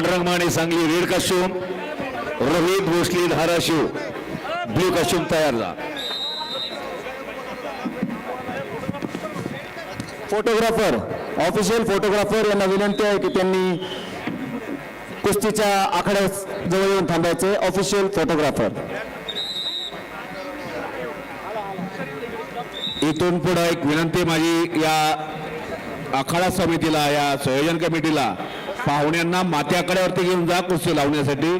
Pandurang Mane Sangli red costume Rohit Bhosle Dharashiv blue costume तयार जा photographer official photographer यांना विनंती आहे की त्यांनी कुस्तीच्या आखाड्याजवळ येऊन थांबायचे. ऑफिशियल फोटोग्राफर इथून पुढे एक विनंती माझी या आखाडा समितीला या संयोजन कमिटीला पाहुण्यांना मात्याकड्यावरती घेऊन जा कुस्ती लावण्यासाठी.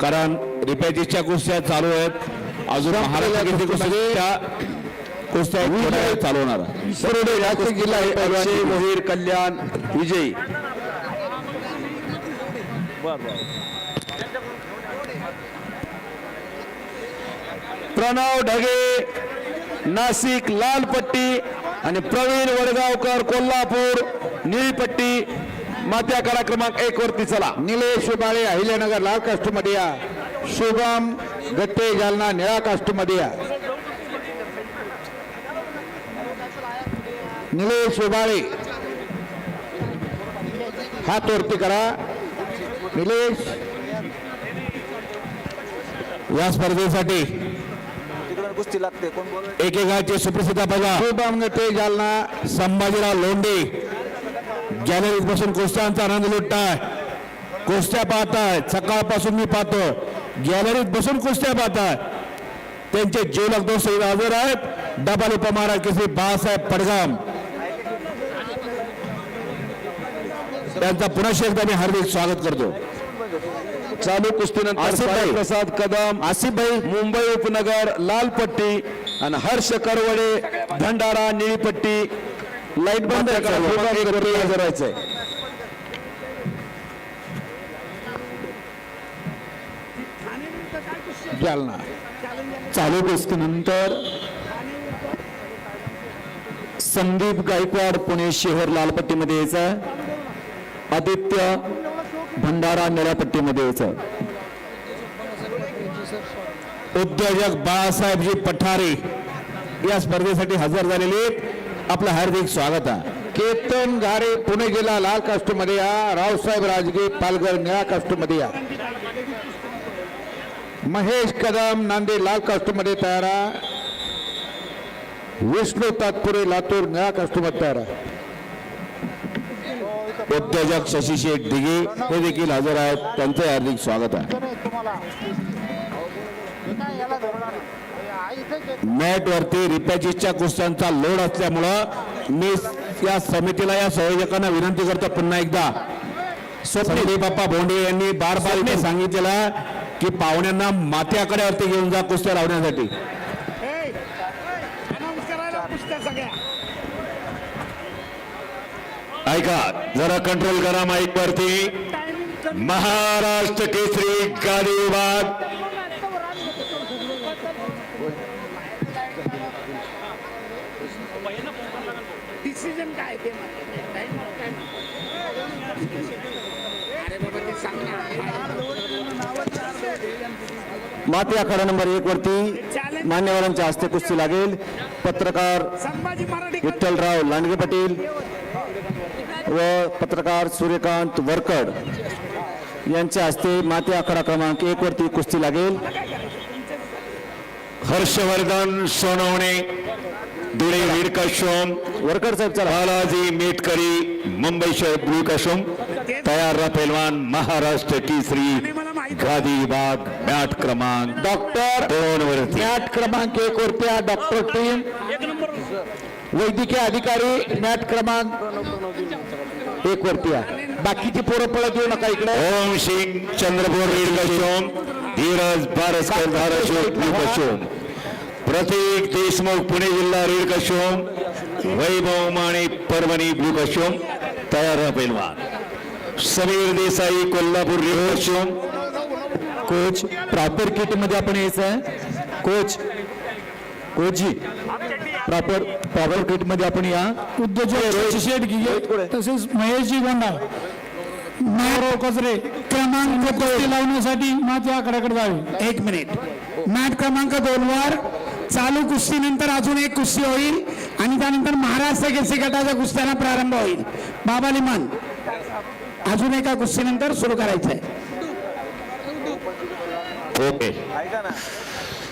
कारण रिपॅचीसच्या कुस्त्या चालू आहेत. अजून महाराष्ट्र केसरी कुस्त्या कुस्त्या एक थोड्या वेळात चालू होणार शिरोडे राजकीय जिल्हा अक्षय मोहीर कल्याण विजयी. प्रणव ढगे नाशिक लाल पट्टी आणि प्रवीण वडगावकर कोल्हापूर निळी पट्टी मात्या कडा क्रमांक एक वरती चला. निलेश बाळे अहिल्यानगर लाल कास्टमध्ये या शुभम गट्टे जालना निळा कास्टमध्ये या निलेश उबाळे. हात वरती करा. निलेश. या स्पर्धेसाठी एकेकाचे सुप्रसिद्ध बघा शुभम गट्टे जालना. संभाजीराव लोंढे. गॅलरीत बसून कुस्त्यांचा आनंद लुटताय. कुस्त्या पाहताय. सकाळपासून मी पाहतो. गॅलरीत बसून कुस्त्या पाहताय. त्यांचे जीवलक दोस्त हजर आहेत. डबल उपमहाराज केसरी बाळासाहेब पडगाम. त्यांचा पुन्हा एकदा मी हार्दिक स्वागत करतो. चालू कुस्तीनंतर प्रसाद कदम आसिफभाई. मुंबई उपनगर लाल पट्टी आणि हर्ष करवडे भंडारा निळी पट्टी लाइट बंद आहे का? शुभम गट्टे हजर व्हायचंय. जालना चालू कुस्तीनंतर संदीप गायकवाड पुणे शहर लालपट्टीमध्ये यायचं आदित्य भंडारा निळ्या पट्टीमध्ये यायचं उद्योजक बाळासाहेबजी पठारे या स्पर्धेसाठी हजर झालेले आहेत. आपलं हार्दिक स्वागत आहे. केतन घारे पुणे जिल्हा लाल कास्टमध्ये या. रावसाहेब राजगे पालघर निळा कास्टमध्ये या. महेश कदम नांदेड लाल कास्टमध्ये तयार आहे. विष्णू तात्पुरे लातूर निळा कास्टमध्ये तयार आहे. उद्योजक शशी शेठ दिघे हे देखील हजर आहेत. त्यांचं हार्दिक स्वागत आहे. मॅट वरती रिपॅचीसच्या कुस्त्यांचा लोड असल्यामुळं मी या समितीला या संयोजकांना विनंती करतो पुन्हा एकदा. स्वप्नील बाप्पा भोंडे यांनी बार बार इथे सांगितलेलं की पाहुण्यांना माथ्याकड्यावरती घेऊन जा कुस्त्या लावण्यासाठी. ऐका जरा कंट्रोल करा माईक वरती. महाराष्ट्र केसरी गाडी विभाग काय ते अरे बाबा ते सांग ना माती आखाडा नंबर एक वरती मान्यवरांच्या हस्ते कुस्ती लागेल. पत्रकार संभाजी मराठी विठ्ठलराव लांडगे पाटील व पत्रकार सूर्यकांत वरकड यांच्या हस्ते माती आखाडा क्रमांक एक वरती कुस्ती लागेल. हर्षवर्धन सोनवणे. धुळे वीर कशोम वरकड साहेब बालाजी मेटकरी मुंबई शहर ब्लू कशोम तयार पहलवान महाराष्ट्र केसरी गादी विभाग मॅट क्रमांक डॉक्टर दोन वरती मॅट क्रमांक एक वरती हा डॉक्टर टीम. वैद्यकीय अधिकारी मॅट क्रमांक एक वरती आहे. बाकीची पोरं पळत येऊ नका इकडे. Om Singh Chandrapur costume Dhiraj Baraskar Dharashiv blue costume Pratik Deshmukh Pune जिल्हा red costume Vaibhav Mane Parbhani blue costume तयार रहा पहलवान Sameer Desai Kolhapur red costume coach proper किटमध्ये आपण यायचं आहे. कोच कोचजी प्रॉपर प्रॉपर किटमध्ये आपण या. उद्योजक गिगे तसेच महेशजी गोंडा. नारो कचरे क्रमांक लावण्यासाठी माझ्या आकड्याकडे जावे. एक मिनिट. मॅट क्रमांक दोन वर. चालू कुस्तीनंतर अजून एक कुस्ती होईल आणि त्यानंतर महाराष्ट्र केसरी गटाच्या कुस्त्यांना प्रारंभ होईल. बाबा लिमन अजून एका कुस्तीनंतर सुरू करायचं आहे ओके.